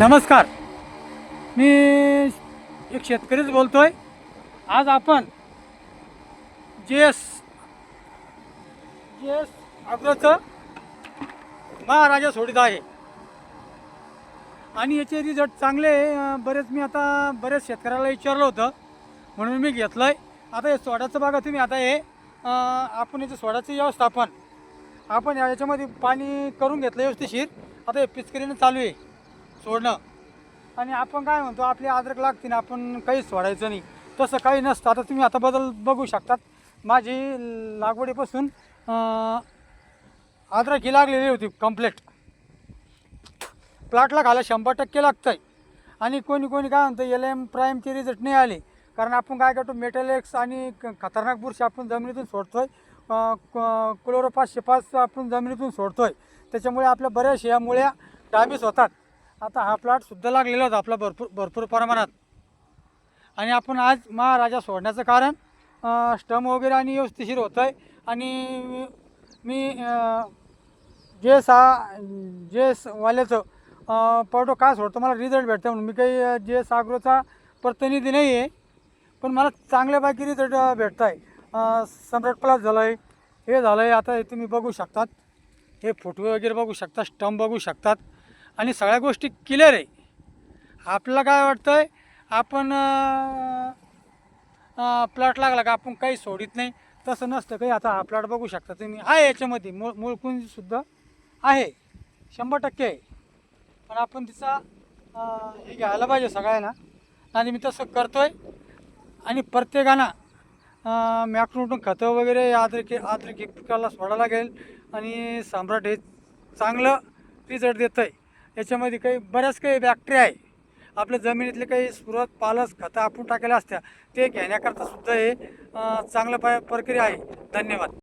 नमस्कार. मी एक शेतकरीच बोलतो आहे आज आपण जे एस जे एस अग्रोचं महाराजा सोडित आहे. आणि याचे रिझल्ट चांगले आहे. बरेच मी आता बरेच शेतकऱ्याला विचारलं होतं. म्हणून मी घेतलं आहे आता हे सोड्याचं बघा तुम्ही आता हे आपण याचं सोड्याचं व्यवस्थापन आपण या- याच्यामध्ये पाणी करून घेतलं व्यवस्थिशीर आता हे पिचकरीनं चालू आहे. सोडणं. आणि आपण काय म्हणतो आपली अद्रक लागते ना आपण काहीच सोडायचं नाही. तसं काही नसतं. आता तुम्ही आता बदल बघू शकतात. माझी लागवडीपासून अं, अद्रक ही लागलेली होती कंप्लेट प्लॉटला घाला शंभर टक्के लागतं आहे आणि कोणी कोणी काय म्हणतं एल एम प्राईमचे रिझल्ट नाही आले. कारण आपण काय करतो मेटलेक्स आणि क- खतरनाक बुरशी आपण जमिनीतून सोडतोय. क्लोरो पाचशे पाच आपण जमिनीतून सोडतोय. त्याच्यामुळे आपल्या बऱ्याचशा या मुळ्या डॅमेज होतात. आता हा प्लॉट सुद्धा लागलेला होता आपला भरपूर भरपूर प्रमाणात. आणि आपण आज महाराजा सोडण्याचं कारण स्टम वगैरे आणि व्यवस्थिशीर होतं आहे आणि मी जे सा जे वाल्याचं पडो काय सोडतो मला रिझल्ट भेटतं म्हणून. मी काही जे सागरोचा प्रतिनिधी नाही आहे पण मला चांगल्यापैकी रिझल्ट भेटत आहे सम्राट प्लस झालं आहे हे झालं आहे आता हे तुम्ही बघू शकतात. हे फोटो वगैरे बघू शकता स्टंप बघू शकतात. आणि सगळ्या गोष्टी क्लिअर आहे. आपल्याला काय वाटतं आहे आपण प्लॉट लागला का आपण काही सोडित नाही. तसं नसतं काही. आता हा प्लॉट बघू शकता तुम्ही. आहे याच्यामध्ये. मूळ मूळकुंजसुद्धा आहे. शंभर टक्के आहे. पण आपण तिचा हे घ्यायला पाहिजे सगळ्यांना. आणि मी तसं करतो आहे आणि प्रत्येकानं मॅक्रोटून खतं वगैरे आद्रकी आद्रकी पिकाला सोडायला लागेल. आणि सम्राट हे चांगलं रिझल्ट देतं आहे याच्यामध्ये काही बऱ्याच काही बॅक्टेरिया आहे. आपल्या जमिनीतले काही सुरत पालस खतं आपण टाकायला असत्या ते घेण्याकरता सुद्धा हे चांगलं पाय प्रक्रिया आहे. धन्यवाद.